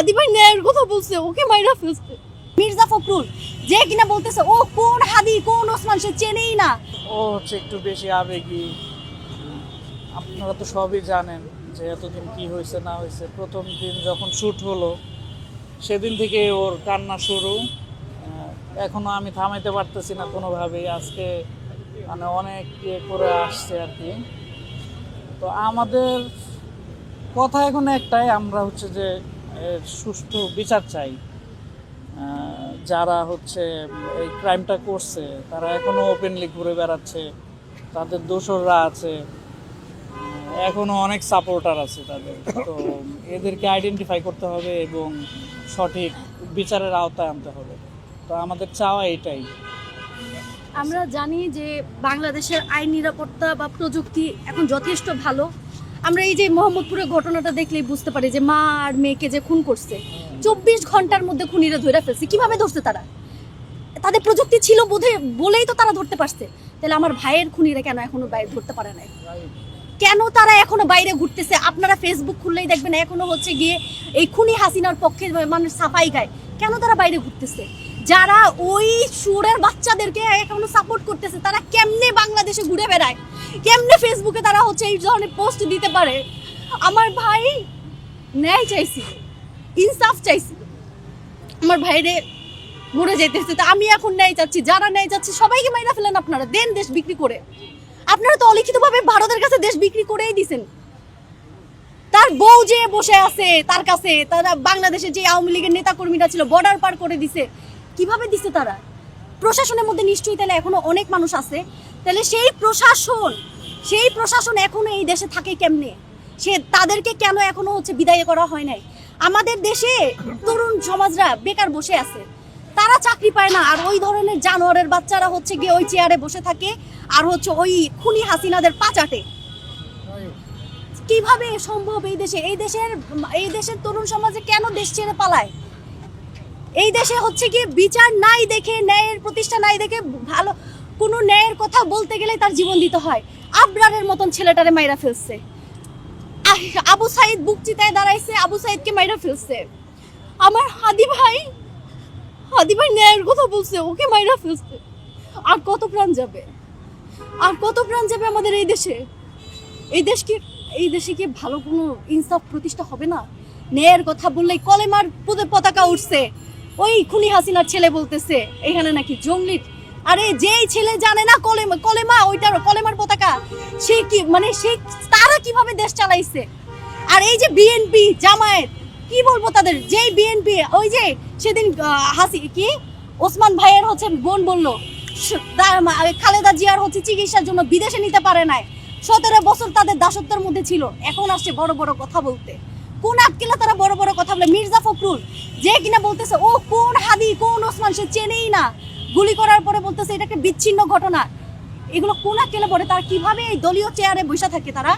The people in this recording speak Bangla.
হাদি ভাই ন্যায়ের কথা বলছে ওকে মাইরা ফেলছে। মির্জা ফখরুল যে কিনা বলতেছে ও কোন হাদি কোন ওসমান সে চেনেই না। ও হচ্ছে একটু বেশি আবেগী। আপনারা তো সবই জানেন যে এতদিন কি হয়েছে না হয়েছে। প্রথম দিন যখন শ্যুট হলো সেদিন থেকে ওর কান্না শুরু। আহ, এখনও আমি থামাইতে পারতেছি না কোনোভাবেই। আজকে মানে অনেক ইয়ে করে আসছে আর কি। তো আমাদের কথা এখন একটাই আমরা হচ্ছে যে সুষ্ঠু বিচার চাই। যারা হচ্ছে এই ক্রাইমটা করছে, তারা এখনও ওপেনলি ঘুরে বেড়াচ্ছে, তাদের দোসররা আছে এখনও অনেক সাপোর্টার আছে তাদের। তো এদেরকে আইডেন্টিফাই করতে হবে এবং সঠিক বিচারের আওতায় আনতে হবে। তো আমাদের চাওয়া এটাই। আমরা জানি যে বাংলাদেশের আইন নিরাপত্তা বা প্রযুক্তি এখন যথেষ্ট ভালো। আমরা এই যে মোহাম্মদপুরের ঘটনাটা দেখলেই বুঝতে পারি যে মা আর মেয়েকে যে খুন করছে, চব্বিশ ঘণ্টার মধ্যে খুনিরা ধরে ফেলছে। কীভাবে ধরছে তারা? তাদের প্রযুক্তি ছিল বোধে বলেই তো তারা ধরতে পারছে। তাহলে আমার ভাইয়ের খুনিরা কেন এখনও বাইরে ধরতে পারে নাই? কেন তারা এখনও বাইরে ঘুরতেছে? আপনারা ফেসবুক খুললেই দেখবেন এখনও হচ্ছে গিয়ে এই খুনি হাসিনার পক্ষে মানুষ সাফাই গায় কেন তারা বাইরে ঘুরতেছে? যারা ওই সুরের বাচ্চাদেরকে এখনও সাপোর্ট করতেছে, তারা কেমনে বাংলাদেশে ঘুরে বেড়ায়? কেমনে ফেসবুকে তারা হচ্ছে এই ধরনের পোস্ট দিতে পারে? আমার ভাই ন্যায় চাইছিল, ইনসাফ চাইছিল। আমার ভাইরে মরে যেতেছে তো আমি এখন ন্যায় চাচ্ছি, যারা ন্যায় চাচ্ছে সবাইকে মাইরা ফেলেন আপনারা, দেন দেশ বিক্রি করে। আপনারা তো অলিখিতভাবে ভারতের কাছে দেশ বিক্রি করেই দিছেন। তার বউ যে বসে আছে, তার কাছে, তারা বাংলাদেশে যে আওয়ামী লীগের নেতা কর্মীরা ছিল বর্ডার পার করে দিছে। কীভাবে দিছে তারা? প্রশাসনের মধ্যে নিশ্চয়ই তাহলে এখনও অনেক মানুষ আছে। তাহলে সেই প্রশাসন সেই প্রশাসন এখনও এই দেশে থাকে কেমনে? সে তাদেরকে কেন এখনও হচ্ছে বিদায় করা হয় নাই? আমাদের দেশে তরুণ সমাজরা বেকার বসে আছে। তারা চাকরি পায় না। আর ওই ধরনের জানোয়ারের বাচ্চারা হচ্ছে গিয়ে ওই চেয়ারে বসে থাকে, আর হচ্ছে ওই খুনি হাসিনাদের পাচাটে কীভাবে সম্ভব এই দেশে? এই দেশের এই দেশের তরুণ সমাজে কেন দেশ ছেড়ে পালায়? এই দেশে হচ্ছে কি বিচার নাই দেখে, ন্যায়ের প্রতিষ্ঠা নাই দেখে ভালো কোনো ন্যায়ের কথা বলতে গেলে তার জীবন দিতে হয়। আবরারের মতন ছেলেটারে মাইরা ফেলছে। আবু সাইদ বুক চিতায় দাঁড়াইছে, আবু সাইদকে মাইরা ফেলছে। আমার হাদি ভাই হাদি ভাই ন্যায়ের কথা বলছে, ওকে মাইরা ফেলছে। আর কত প্রাণ যাবে? আর কত প্রাণ যাবে আমাদের এই দেশে? এই দেশ কি এই দেশে কি ভালো কোনো ইনসাফ প্রতিষ্ঠা হবে না? ন্যায়ের কথা বললে কলেমার পতাকা উঠছে। ওই খুনি হাসিনার ছেলে বলতেছে, এখানে নাকি জঙ্গলি আরে যেই ছেলে জানে না কলেমা কলেমা ওইটার, কলেমার পতাকা, সে কি মানে সে, তারা কীভাবে দেশ চালাইছে? আর এই যে বিএনপি জামায়াত, কি বলব তাদের? যেই বিএনপি ওই যে সেদিন হাসি, কি? ওসমান ভাইয়ের হচ্ছে বোন বলল খালেদা জিয়ার হচ্ছে চিকিৎসার জন্য বিদেশে নিতে পারে নাই। সতেরো বছর তাদের দাসত্বের মধ্যে ছিল। এখন আসছে বড় বড় কথা বলতে। কোন আটকেলা তারা বড় বড় কথা বলে? মির্জা ফখরুল, যে কিনা বলতেছে, ও কোন হাদি, কোন ওসমান, সে চেনেই না। গুলি করার পরে বলতেছে এটা একটা বিচ্ছিন্ন ঘটনা। এগুলো কোন কেলে পড়ে? তারা কীভাবে এই দলীয় চেয়ারে বসে থাকে তারা?